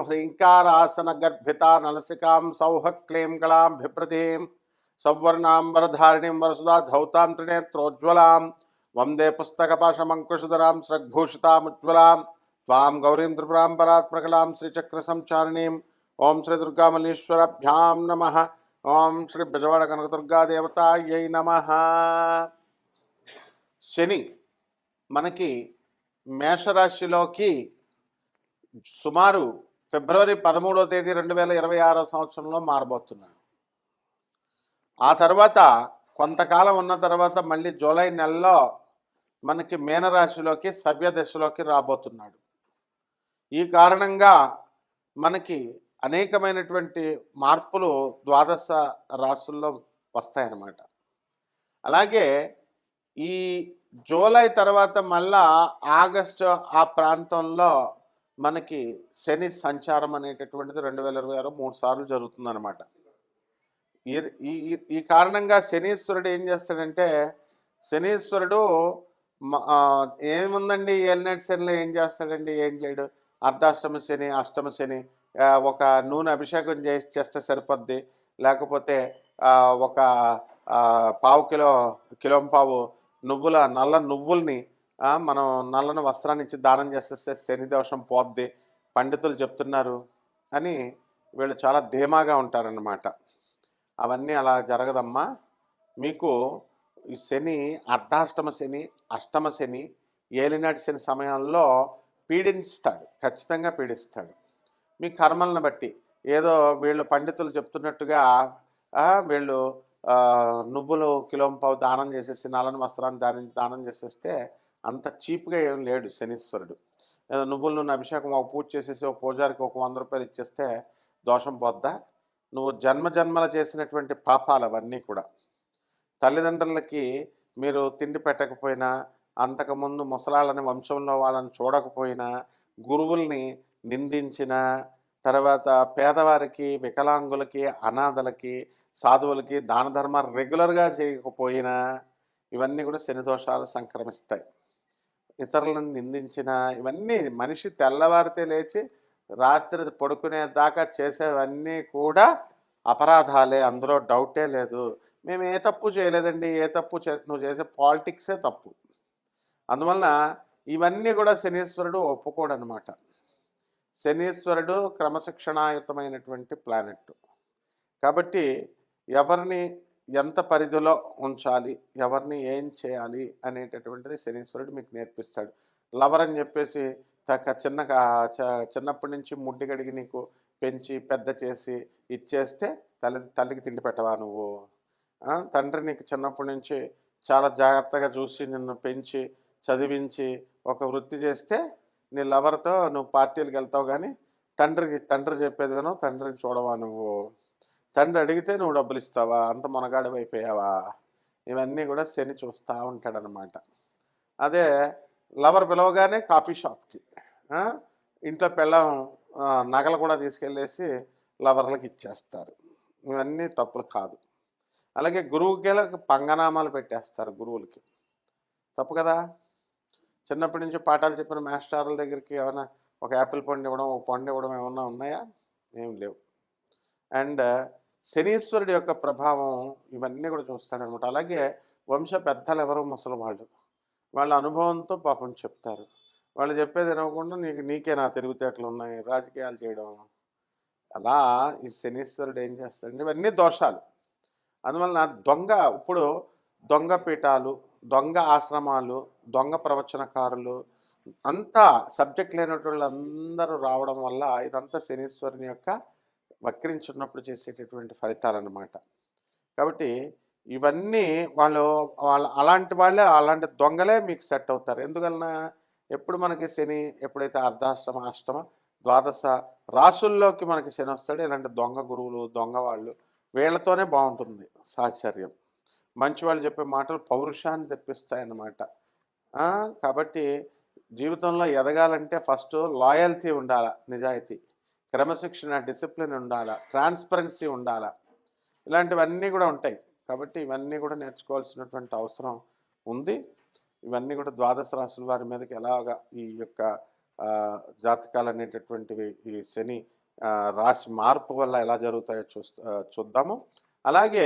హ్రీంకారాసన గర్భిత నలసికాం సౌహ క్లీం కళాం బిభ్రతీం సౌవర్ణాంబరధారిణీం వరసుదా ధౌతాం త్రినేత్రోజ్వలాం వందే పుస్తకపాశమంకుశధరాం స్రగ్భూషితాముజ్వలాం త్వాం గౌరీం త్రిపురాం పరాత్మకలాం శ్రీచక్ర సంచారిణీం ఓం శ్రీ దుర్గామల్లీశ్వరభ్యాం నమ ఓం శ్రీ బెజవాడ కనకదుర్గాదేవతాయై నమ శని మనకి మేషరాశిలోకి సుమారు ఫిబ్రవరి పదమూడవ తేదీ రెండు వేల ఇరవై ఆరో సంవత్సరంలో మారబోతున్నాడు. ఆ తర్వాత కొంతకాలం ఉన్న తర్వాత మళ్ళీ జూలై నెలలో మనకి మీనరాశిలోకి సవ్య దశలోకి రాబోతున్నాడు. ఈ కారణంగా మనకి అనేకమైనటువంటి మార్పులు ద్వాదశ రాశుల్లో వస్తాయన్నమాట. అలాగే ఈ జూలై తర్వాత మళ్ళా ఆగస్టు ఆ ప్రాంతంలో మనకి శని సంచారం అనేటటువంటిది రెండు వేల ఇరవై ఆరు మూడు సార్లు జరుగుతుందన్నమాట. ఈ ఈ ఈ కారణంగా శనీశ్వరుడు ఏం చేస్తాడంటే శనీశ్వరుడు ఏముందండి ఏలినటి శనిలో ఏం చేస్తాడండి? ఏం చేయడు? అర్ధాష్టమ శని అష్టమ శని ఒక నూనె అభిషేకం చే చేస్తే సరిపోద్ది. లేకపోతే ఒక పావు కిలో కిలోం పావు నువ్వుల నల్ల నువ్వుల్ని మనం నల్లని వస్త్రాన్ని ఇచ్చి దానం చేసేస్తే శని దోషం పోద్ది పండితులు చెప్తున్నారు అని వీళ్ళు చాలా ధీమాగా ఉంటారన్నమాట. అవన్నీ అలా జరగదమ్మా. మీకు ఈ శని అర్ధాష్టమ శని అష్టమ శని ఏలినాటి శని సమయంలో పీడిస్తాడు ఖచ్చితంగా పీడిస్తాడు. మీ కర్మలను బట్టి ఏదో వీళ్ళు పండితులు చెప్తున్నట్టుగా వీళ్ళు నువ్వులు నువ్వులు కిలోంపావు దానం చేసేసి నల్లని వస్త్రాన్ని దాని దానం చేసేస్తే అంత చీప్గా ఏం లేడు శనీశ్వరుడు. ఏదో నువ్వులు నూనె అభిషేకం ఒక పూజ చేసేసి ఒక పూజారికి ఒక వంద రూపాయలు ఇచ్చేస్తే దోషం పోద్దా? నువ్వు జన్మ జన్మల చేసినటువంటి పాపాలు అవన్నీ కూడా. తల్లిదండ్రులకి మీరు తిండి పెట్టకపోయినా అంతకుముందు ముసలాళ్ళని వంశంలో వాళ్ళని చూడకపోయినా గురువుల్ని నిందించిన తర్వాత పేదవారికి వికలాంగులకి అనాథలకి సాధువులకి దాన ధర్మాలు రెగ్యులర్గా చేయకపోయినా ఇవన్నీ కూడా శని దోషాలు సంక్రమిస్తాయి. ఇతరులను నిందించిన ఇవన్నీ మనిషి తెల్లవారితే లేచి రాత్రి పడుకునే దాకా చేసేవన్నీ కూడా అపరాధాలే. అందులో డౌటే లేదు. మేము ఏ తప్పు చేయలేదండి. ఏ తప్పు నువ్వు చేసే పాలిటిక్సే తప్పు. అందువలన ఇవన్నీ కూడా శనీశ్వరుడు ఒప్పుకోడు అనమాట శనీశ్వరుడు క్రమశిక్షణాయుతమైనటువంటి ప్లానెట్ కాబట్టి ఎవరిని ఎంత పరిధిలో ఉంచాలి ఎవరిని ఏం చేయాలి అనేటటువంటిది శనీశ్వరుడు మీకు నేర్పిస్తాడు. లవర్ అని చెప్పేసి తక్క చిన్న చిన్నప్పటి నుంచి ముడ్డి గడిగి నీకు పెంచి పెద్ద చేసి ఇచ్చేస్తే తల్లి తల్లికి తిండి పెట్టవా నువ్వు? తండ్రి నీకు చిన్నప్పటి నుంచి చాలా జాగ్రత్తగా చూసి నిన్ను పెంచి చదివించి ఒక వృత్తి చేస్తే నీ లవర్తో నువ్వు పార్టీలకు వెళ్తావు కానీ తండ్రికి తండ్రి చెప్పేది వినవు తండ్రిని చూడవా నువ్వు? తండ్రి అడిగితే నువ్వు డబ్బులు ఇస్తావా అంత మునగాడు అయిపోయావా ఇవన్నీ కూడా శని చూస్తూ ఉంటాడనమాట. అదే లవర్ పిలవగానే కాఫీ షాప్కి ఇంట్లో పెళ్ళం నగలు కూడా తీసుకెళ్ళేసి లవర్లకు ఇచ్చేస్తారు. ఇవన్నీ తప్పులు కాదు. అలాగే గురువుకి పంగనామాలు పెట్టేస్తారు గురువులకి. తప్పు కదా? చిన్నప్పటి నుంచి పాఠాలు చెప్పిన మాస్టర్ల దగ్గరికి ఏమైనా ఒక యాపిల్ పండు ఇవ్వడం ఒక పండు ఇవ్వడం ఏమన్నా ఉన్నాయా? ఏం లేవు. అండ్ శనీశ్వరుడి యొక్క ప్రభావం ఇవన్నీ కూడా చూస్తాడనమాట అలాగే వంశ పెద్దలు ఎవరు ముసలి వాళ్ళు. వాళ్ళ అనుభవంతో పాపం చెప్తారు. వాళ్ళు చెప్పేది వినకుండా నీకు నీకే నా తెలివితేటలు ఉన్నాయి రాజకీయాలు చేయడం. అలా ఈ శనీశ్వరుడు ఏం చేస్తాడంటే ఇవన్నీ దోషాలు. అందువలన దొంగ ఇప్పుడు దొంగ పీఠాలు దొంగ ఆశ్రమాలు దొంగ ప్రవచనకారులు అంతా సబ్జెక్ట్ లేనటువంటి అందరూ రావడం వల్ల ఇదంతా శనీశ్వరుని యొక్క వక్రించున్నప్పుడు చేసేటటువంటి ఫలితాలన్నమాట. కాబట్టి ఇవన్నీ వాళ్ళు వాళ్ళ అలాంటి వాళ్ళే అలాంటి దొంగలే మీకు సెట్ అవుతారు. ఎందువలన ఎప్పుడు మనకి శని ఎప్పుడైతే అర్ధాష్టమ అష్టమ ద్వాదశ రాసుల్లోకి మనకి శని వస్తాడు ఇలాంటి దొంగ గురువులు దొంగ వాళ్ళు వీళ్ళతోనే బాగుంటుంది సాహచర్యం మంచి వాళ్ళు చెప్పే మాటలు పౌరుషాన్ని తెప్పిస్తాయన్నమాట. కాబట్టి జీవితంలో ఎదగాలంటే ఫస్ట్ లాయల్టీ ఉండాలి నిజాయితీ. క్రమశిక్షణ డిసిప్లిన్ ఉండాలా? ట్రాన్స్పరెన్సీ ఉండాలా? ఇలాంటివన్నీ కూడా ఉంటాయి. కాబట్టి ఇవన్నీ కూడా నేర్చుకోవాల్సినటువంటి అవసరం ఉంది. ఇవన్నీ కూడా ద్వాదశ రాసుల వారి మీదకి ఎలాగా ఈ యొక్క జాతకాలు అనేటటువంటివి ఈ శని రాశి మార్పు వల్ల ఎలా జరుగుతాయో చూస్తా చూద్దాము. అలాగే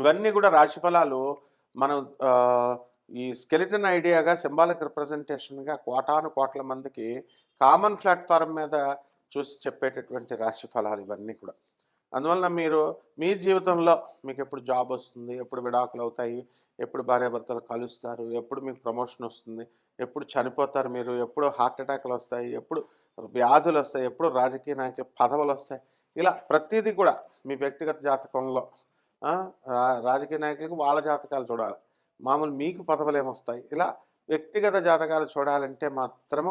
ఇవన్నీ కూడా రాశి ఫలాలు మనం ఈ స్కెలిటన్ ఐడియాగా సింబాలిక్ రిప్రజెంటేషన్గా కోటాను కోట్ల మందికి కామన్ ప్లాట్ఫారం మీద చూసి చెప్పేటటువంటి రాశి ఫలాలు ఇవన్నీ కూడా. అందువలన మీరు మీ జీవితంలో మీకు ఎప్పుడు జాబ్ వస్తుంది ఎప్పుడు విడాకులు అవుతాయి ఎప్పుడు భార్యాభర్తలు కలుస్తారు ఎప్పుడు మీకు ప్రమోషన్ వస్తుంది ఎప్పుడు చనిపోతారు మీరు ఎప్పుడు హార్ట్ అటాక్లు వస్తాయి ఎప్పుడు వ్యాధులు వస్తాయి ఎప్పుడు రాజకీయ నాయకులు పదవులు వస్తాయి. ఇలా ప్రతిదీ కూడా మీ వ్యక్తిగత జాతకంలో రా- రాజకీయ నాయకులకు వాళ్ళ జాతకాలు చూడాలి. మామూలు మీకు పదవులు ఏమొస్తాయి ఇలా వ్యక్తిగత జాతకాలు చూడాలంటే మాత్రము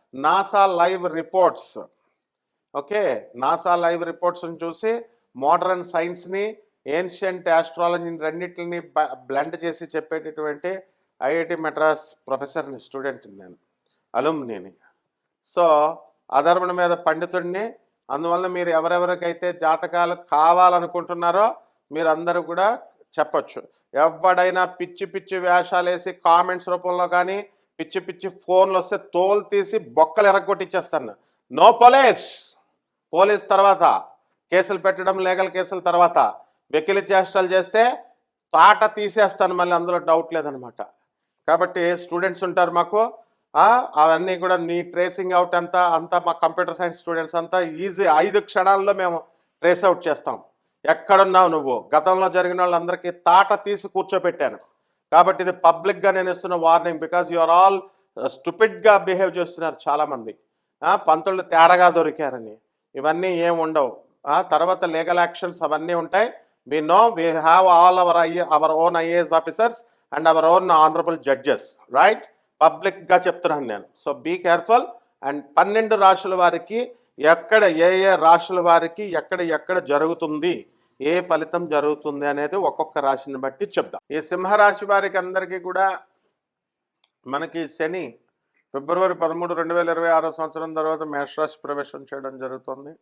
NASA live reports. Okay NASA live రిపోర్ట్స్ని చూసి మోడర్న్ సైన్స్ని ఏన్షియంట్ ఆస్ట్రాలజీని రెండింటిని బ్లెండ్ చేసి చెప్పేటటువంటి ఐఐటి మెడ్రాస్ ప్రొఫెసర్ని స్టూడెంట్ నేను అలుమ్నీని సో అధర్మణ మీద పండితుడిని అందువల్ల మీరు ఎవరెవరికైతే జాతకాలు కావాలనుకుంటున్నారో మీరు అందరూ కూడా చెప్పచ్చు. ఎవడైనా పిచ్చి పిచ్చి వేషాలు వేసి కామెంట్స్ రూపంలో కానీ పిచ్చి పిచ్చి ఫోన్లు వస్తే తోలు తీసి బొక్కలు ఎరగొట్టిచ్చేస్తాను నో పోలీస్! పోలీస్ తర్వాత కేసులు పెట్టడం లీగల్ కేసుల తర్వాత వెకిలి చేష్టలు చేస్తే తాట తీసేస్తాను మళ్ళీ అందులో డౌట్ లేదనమాట. కాబట్టి స్టూడెంట్స్ ఉంటారు మాకు. అవన్నీ కూడా నీ ట్రేసింగ్ అవుట్ అంతా అంతా మా కంప్యూటర్ సైన్స్ స్టూడెంట్స్ అంతా ఈజీ ఐదు క్షణాల్లో మేము ట్రేస్ అవుట్ చేస్తాం. ఎక్కడున్నావు నువ్వు? గతంలో జరిగిన వాళ్ళందరికీ తాట తీసి కూర్చోపెట్టాను. కాబట్టి ఇది పబ్లిక్గా నేను ఇస్తున్న warning because you are all స్టూపిడ్గా behave చేస్తున్నారు చాలామంది. పంతులు తేడాగా దొరికారని. ఇవన్నీ ఏం ఉండవు. తర్వాత లీగల్ యాక్షన్స్ అవన్నీ ఉంటాయి. We know we have all our I our own IAS officers and our own honourable judges right పబ్లిక్గా చెప్తున్నాను నేను. సో బీ కేర్ఫుల్ అండ్ పన్నెండు రాష్ట్రాల వారికి ఎక్కడ ఏ ఏ రాష్ట్రాల వారికి ఎక్కడ ఎక్కడ జరుగుతుంది ఏ ఫలితం జరుగుతుంది అనేది ఒక్కొక్క రాశిని బట్టి చెప్దాం. ఈ సింహరాశి వారికి అందరికీ కూడా మనకి శని ఫిబ్రవరి పదమూడు రెండు వేల ఇరవై ఆరో సంవత్సరం తర్వాత మేషరాశి ప్రవేశం చేయడం జరుగుతుంది.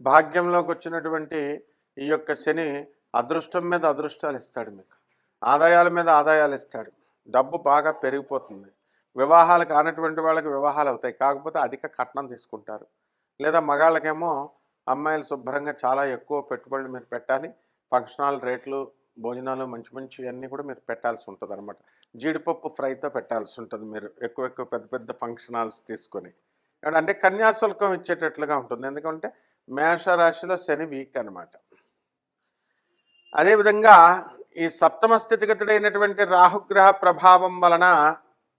భాగ్యంలోకి వచ్చినటువంటి ఈ యొక్క శని అదృష్టం మీద అదృష్టాలు ఇస్తాడు మీకు. ఆదాయాల మీద ఆదాయాలు ఇస్తాడు. డబ్బు బాగా పెరిగిపోతుంది. వివాహాలు కానటువంటి వాళ్ళకి వివాహాలు అవుతాయి. కాకపోతే అధిక కట్నం తీసుకుంటారు. లేదా మగాళ్ళకేమో అమ్మాయిలు శుభ్రంగా చాలా ఎక్కువ పెట్టుబడులు మీరు పెట్టాలి. ఫంక్షన్ హాల్ రేట్లు భోజనాలు మంచి మంచి అన్నీ కూడా మీరు పెట్టాల్సి ఉంటుంది అనమాట జీడిపప్పు ఫ్రైతో పెట్టాల్సి ఉంటుంది మీరు ఎక్కువ ఎక్కువ పెద్ద పెద్ద ఫంక్షన్ హాల్స్ తీసుకొని. అంటే కన్యాశుల్కం ఇచ్చేటట్లుగా ఉంటుంది. ఎందుకంటే మేషరాశిలో శని వీక్ అనమాట అదేవిధంగా ఈ సప్తమ స్థితిగతుడైనటువంటి రాహుగ్రహ ప్రభావం వలన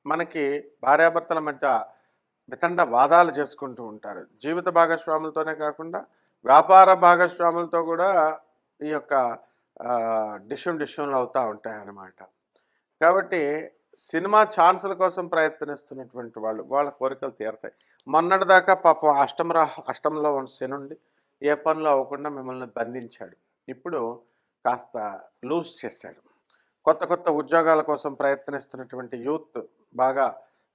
మనకి భార్యాభర్తల మధ్య వితండ వాదాలు చేసుకుంటూ ఉంటారు. జీవిత భాగస్వాములతోనే కాకుండా వ్యాపార భాగస్వాములతో కూడా ఈ యొక్క డిషన్ డిషన్లు అవుతూ ఉంటాయన్నమాట. కాబట్టి సినిమా ఛాన్సుల కోసం ప్రయత్నిస్తున్నటువంటి వాళ్ళు వాళ్ళ కోరికలు తీరతాయి. మొన్నటిదాకా పాపం అష్టమరా అష్టంలో ఉన్న శనుండి ఏ పనులు అవ్వకుండా మిమ్మల్ని బంధించాడు. ఇప్పుడు కాస్త లూజ్ చేశాడు. కొత్త కొత్త ఉద్యోగాల కోసం ప్రయత్నిస్తున్నటువంటి యూత్ బాగా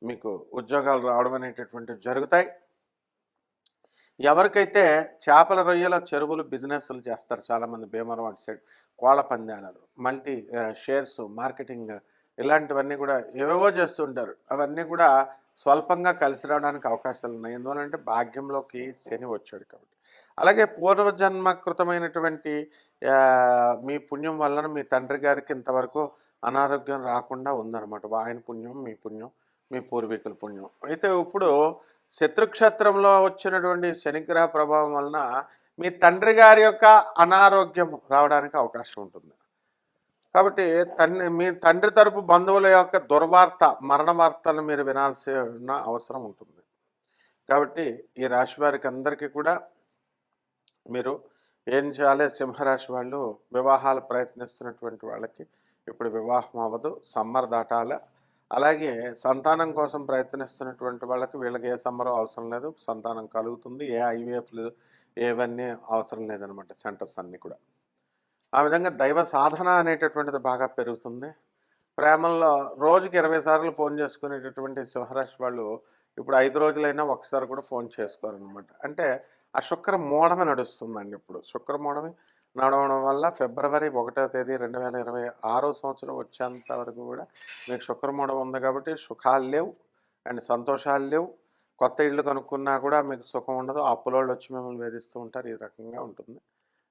మీకు ఉద్యోగాలు రావడం అనేటటువంటివి జరుగుతాయి. ఎవరికైతే చేపల రొయ్యల చెరువులు బిజినెస్లు చేస్తారు చాలామంది భీమవరం అటు సైడ్ కోళ్ళ పందాలు మల్టీ షేర్స్ మార్కెటింగ్ ఇలాంటివన్నీ కూడా ఏవేవో చేస్తుంటారు. అవన్నీ కూడా స్వల్పంగా కలిసి రావడానికి అవకాశాలు ఉన్నాయి. ఎందువలంటే భాగ్యంలోకి శని వచ్చాడు కాబట్టి. అలాగే పూర్వజన్మకృతమైనటువంటి మీ పుణ్యం వలన మీ తండ్రి గారికి ఇంతవరకు అనారోగ్యం రాకుండా ఉందన్నమాట. ఆయన పుణ్యం మీ పుణ్యం మీ పూర్వీకుల పుణ్యం. అయితే ఇప్పుడు శత్రుక్షేత్రంలో వచ్చినటువంటి శనిగ్రహ ప్రభావం వలన మీ తండ్రి గారి యొక్క అనారోగ్యం రావడానికి అవకాశం ఉంటుంది. కాబట్టి తండ్రి మీ తండ్రి తరపు బంధువుల యొక్క దుర్వార్త మరణ వార్తలు మీరు వినాల్సిన అవసరం ఉంటుంది. కాబట్టి ఈ రాశి వారికి అందరికీ కూడా మీరు ఏం చేయాలి? సింహరాశి వాళ్ళు వివాహాలు ప్రయత్నిస్తున్నటువంటి వాళ్ళకి ఇప్పుడు వివాహం అవ్వదు. సమ్మర్ దాటాల. అలాగే సంతానం కోసం ప్రయత్నిస్తున్నటువంటి వాళ్ళకి వీళ్ళకి ఏ సంబరం అవసరం లేదు. సంతానం కలుగుతుంది. ఏ ఐవీఎఫ్లు ఏవన్నీ అవసరం లేదనమాట. సెంటర్స్ అన్నీ కూడా. ఆ విధంగా దైవ సాధన అనేటటువంటిది బాగా పెరుగుతుంది. ప్రేమల్లో రోజుకి ఇరవై సార్లు ఫోన్ చేసుకునేటటువంటి సింహరాశి వాళ్ళు ఇప్పుడు ఐదు రోజులైనా ఒకసారి కూడా ఫోన్ చేసుకోరనమాట. అంటే ఆ శుక్ర మూఢమే నడుస్తుందండి ఇప్పుడు. శుక్ర మూఢమే నడవడం వల్ల ఫిబ్రవరి ఒకటో తేదీ రెండు వేల ఇరవై ఆరో సంవత్సరం వచ్చేంత వరకు కూడా మీకు శుక్రమూఢం ఉంది కాబట్టి సుఖాలు లేవు అండ్ సంతోషాలు లేవు. కొత్త ఇళ్ళు కనుక్కున్నా కూడా మీకు సుఖం ఉండదు. అప్పులోళ్ళు వచ్చి మిమ్మల్ని వేధిస్తూ ఉంటారు. ఈ రకంగా ఉంటుంది.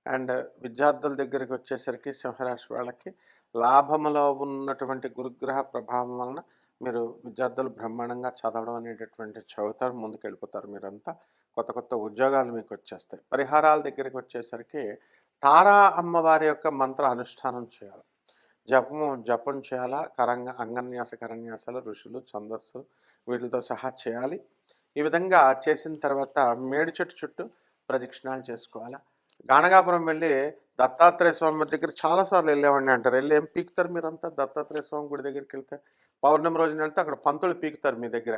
అండ్ విద్యార్థుల దగ్గరికి వచ్చేసరికి సింహరాశి వాళ్ళకి లాభములో ఉన్నటువంటి గురుగ్రహ ప్రభావం వలన మీరు విద్యార్థులు బ్రహ్మాండంగా చదవడం అనేటటువంటి చదువుతారు ముందుకు వెళ్ళిపోతారు మీరంతా. కొత్త కొత్త ఉద్యోగాలు మీకు వచ్చేస్తాయి. పరిహారాల దగ్గరికి వచ్చేసరికి తారా అమ్మవారి యొక్క మంత్ర అనుష్ఠానం చేయాలి. జపము జపం చేయాలా? కరంగా అంగన్యాస కరన్యాసాలు ఋషులు ఛందస్సు వీటితో సహా చేయాలి. ఈ విధంగా చేసిన తర్వాత మేడి చెట్టు చుట్టూ ప్రదక్షిణాలు చేసుకోవాలా? గానగాపురం వెళ్ళి దత్తాత్రేయ స్వామి దగ్గర చాలాసార్లు వెళ్ళామండి అంటారు. వెళ్ళి ఏం పీకుతారు మీరంతా? దత్తాత్రేయ స్వామి గుడి దగ్గరికి వెళ్తే పౌర్ణమి రోజున వెళ్తే అక్కడ పంతులు పీకుతారు మీ దగ్గర.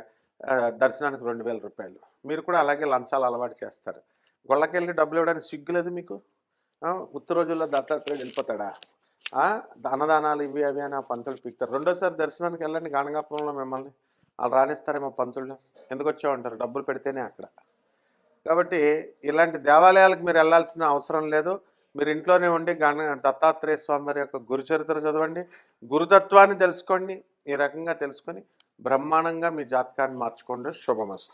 దర్శనానికి రెండు వేల రూపాయలు. మీరు కూడా అలాగే లంచాలు అలవాటు చేస్తారు. గొళ్ళకెళ్ళి డబ్బులు ఇవ్వడానికి సిగ్గులేదు మీకు? ఉత్త రోజుల్లో దత్తాత్రేయుడు వెళ్ళిపోతాడా? దానదానాలు అన్నదానాలు ఇవి అవి అని ఆ పంతులు పీకుతారు. రెండోసారి దర్శనానికి వెళ్ళండి గానగాపురంలో మిమ్మల్ని. వాళ్ళు రాణిస్తారేమో పంతులు. ఎందుకు వచ్చామంటారు డబ్బులు పెడితేనే అక్కడ. కాబట్టి ఇలాంటి దేవాలయాలకు మీరు వెళ్ళాల్సిన అవసరం లేదు. మీరు ఇంట్లోనే ఉండి గణ దత్తాత్రేయ స్వామి వారి యొక్క గురుచరిత్ర చదవండి. గురుతత్వాన్ని తెలుసుకోండి. ఈ రకంగా తెలుసుకొని బ్రహ్మాండంగా మీ జాతకాన్ని మార్చుకోండి. శుభమస్తు.